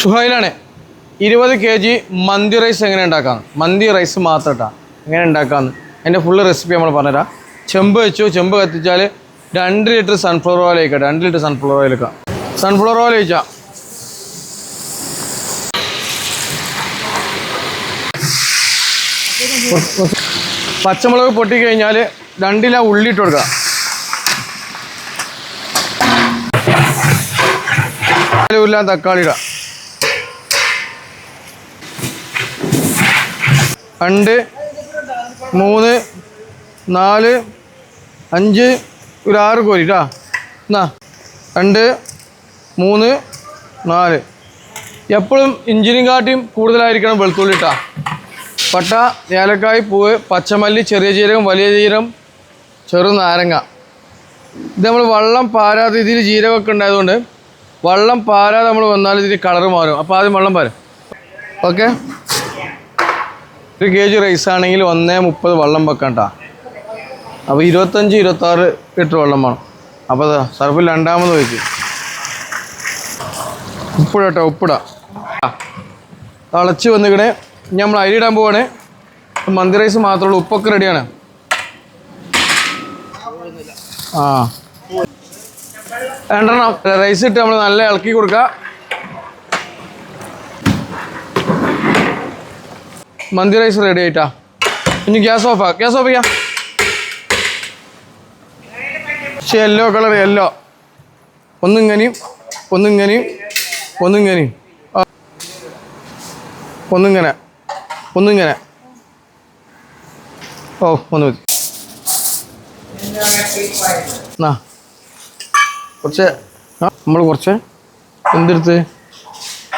ഷുഹൈലാണ്. ഇരുപത് K G മന്തി rice എങ്ങനെ ഉണ്ടാക്കാം? മന്തി റൈസ് മാത്രം ഇട്ടാ. എങ്ങനെ ഉണ്ടാക്കാമെന്ന് അതിന്റെ ഫുള്ള് റെസിപ്പി നമ്മൾ പറഞ്ഞുതരാം. ചെമ്പ് വെച്ചു. ചെമ്പ് കത്തിച്ചാൽ രണ്ട് ലിറ്റർ സൺഫ്ലവർ ഓയിൽ ഒഴിക്കട്ടെ രണ്ട് ലിറ്റർ സൺഫ്ലവർ ഓയിൽ വെക്കാം സൺഫ്ലവർ ഓയിൽ ഒഴിച്ചാൽ പച്ചമുളക് പൊട്ടിക്കഴിഞ്ഞാൽ രണ്ടില ഉള്ളി ഇട്ട് കൊടുക്കുക ഉല്ല തക്കാളി ഇടാം. രണ്ട് മൂന്ന് നാല് അഞ്ച് ഒരു ആറ് കോരി കേട്ടോ എന്നാ രണ്ട് മൂന്ന് നാല്. എപ്പോഴും ഇഞ്ചിനും കാട്ടിയും കൂടുതലായിരിക്കണം വെളുത്തുള്ളി ഇട്ടാ പട്ട ഏലക്കായ് പൂവ് പച്ചമല്ലി ചെറിയ ജീരകം വലിയ ജീരകം ചെറു നാരങ്ങ. ഇത് നമ്മൾ വെള്ളം പാരാതെ ഇതിൽ ജീരകമൊക്കെ ഉണ്ടായതുകൊണ്ട് വെള്ളം പാരാതെ നമ്മൾ വന്നാൽ ഇതിൽ കളർ മാറും. അപ്പോൾ ആദ്യം വെള്ളം പാരും. ഓക്കെ? ഒരു കെ ജി റൈസ് ആണെങ്കിൽ ഒന്നേ മുപ്പത് വെള്ളം വെക്കണ്ട. അപ്പോൾ ഇരുപത്തഞ്ച് ഇരുപത്താറ് ലിറ്റർ വെള്ളം വേണം. അപ്പോൾ അതാ സർഫിൽ രണ്ടാമത് വയ്ക്ക് ഉപ്പിട കേട്ടോ ഉപ്പിടാ. തിളച്ച് വന്നിക്കണേ. നമ്മൾ അരി ഇടാൻ പോവാണ്. മന്തി റൈസ് മാത്രമേ ഉള്ളൂ. ഉപ്പൊക്കെ റെഡിയാണ് ആ. രണ്ടെണ്ണം. റൈസ് ഇട്ട് നമ്മൾ നല്ല ഇളക്കി കൊടുക്കുക മന്തി റൈസ് റെഡി ആയിട്ടാ. ഇനി ഗ്യാസ് ഓഫാ ഗ്യാസ് ഓഫ് ചെയ്യാം. പക്ഷേ യെല്ലോ കളർ യെല്ലോ ഒന്നിങ്ങനെയും ഒന്നിങ്ങനെയും ഒന്നിങ്ങനെയും. ഒന്നിങ്ങനെ ഒന്നിങ്ങനെ. ഓ ഒന്ന് മതി. എന്നാ കുറച്ച് നമ്മൾ കുറച്ച് എന്തെടുത്ത്?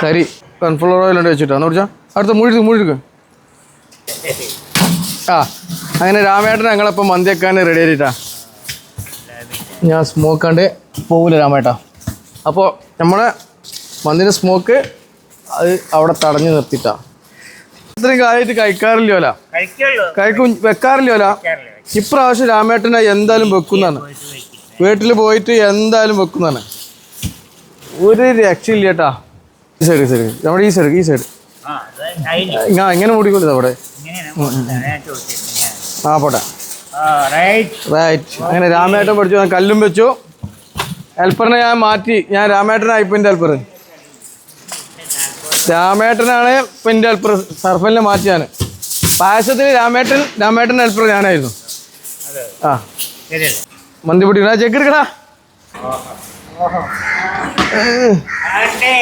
കരി. സൺഫ്ലവർ ഓയിൽ ഉണ്ട് വെച്ചിട്ടാണ് കുറച്ചാ അടുത്ത മുഴുക്ക് മുഴുക്ക് ആ അങ്ങനെ രാമേട്ടൻ ഞങ്ങളിപ്പോൾ മന്തി വെക്കാൻ റെഡി ആയിട്ടാ ഞാൻ സ്മോക്കാണ്ട് പോകില്ല രാമേട്ടാ. അപ്പോൾ നമ്മളെ മന്തിന്റെ സ്മോക്ക് അത് അവിടെ തടഞ്ഞു നിർത്തിയിട്ടാ. ഇത്രയും കാര്യമായിട്ട് കഴിക്കാറില്ലോല കഴിക്കും വെക്കാറില്ലോല ഇപ്രാവശ്യം രാമേട്ടനെ എന്തായാലും വെക്കുന്നതാണ്. വീട്ടിൽ പോയിട്ട് എന്തായാലും വെക്കുന്നതാണ്. ഒരു രക്ഷയില്ല കേട്ടാ. ഈ സൈഡ് ഈ സൈഡ് നമ്മുടെ ഈ സൈഡ് ഈ സൈഡ് ആ ഇങ്ങനെ മൂടിക്കൊണ്ടത് അവിടെ. ആ പോട്ടെ. റൈറ്റ് അങ്ങനെ രാമേട്ടൻ പഠിച്ചു ഞാൻ കല്ലും വെച്ചു. ഹെൽപ്പറിനെ ഞാൻ മാറ്റി ഞാൻ രാമേട്ടനായി ഇപ്പം എന്റെ ഹെൽപ്പർ. രാമേട്ടനാണ് ഇപ്പം എന്റെ ഹെൽപ്പർ സർഫലിനെ മാറ്റി ഞാൻ. പായസത്തിൽ രാമേട്ടൻ രാമേട്ടൻ ഹെൽപ്പർ ഞാനായിരുന്നു. ആ. മന്തി പൊടി ചെക്ക് എടുക്കടാ. ആട്ടെ.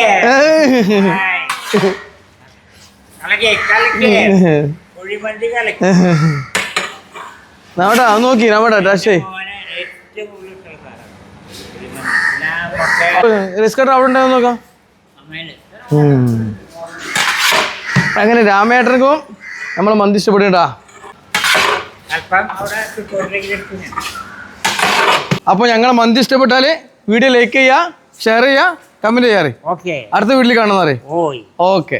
ഏയ്. നമ്മുടെ അത് നോക്കി നമ്മുടെ ടച്ചേ റിസ്കട്ട് അവിടെ ഉണ്ടാവും നോക്കാം. അങ്ങനെ രാമേട്ടനക്കും നമ്മളെ മന്തി ഞാൻ അപ്പോൾ ഞങ്ങളെ മന്തി ഇഷ്ടപ്പെട്ടാൽ വീഡിയോ ലൈക്ക് ചെയ്യുക ഷെയർ ചെയ്യുക കമന്റ് ചെയ്യാറ് ഓക്കെ അടുത്ത വീട്ടിൽ കാണുന്നവരെ. ഓയ് ഓക്കെ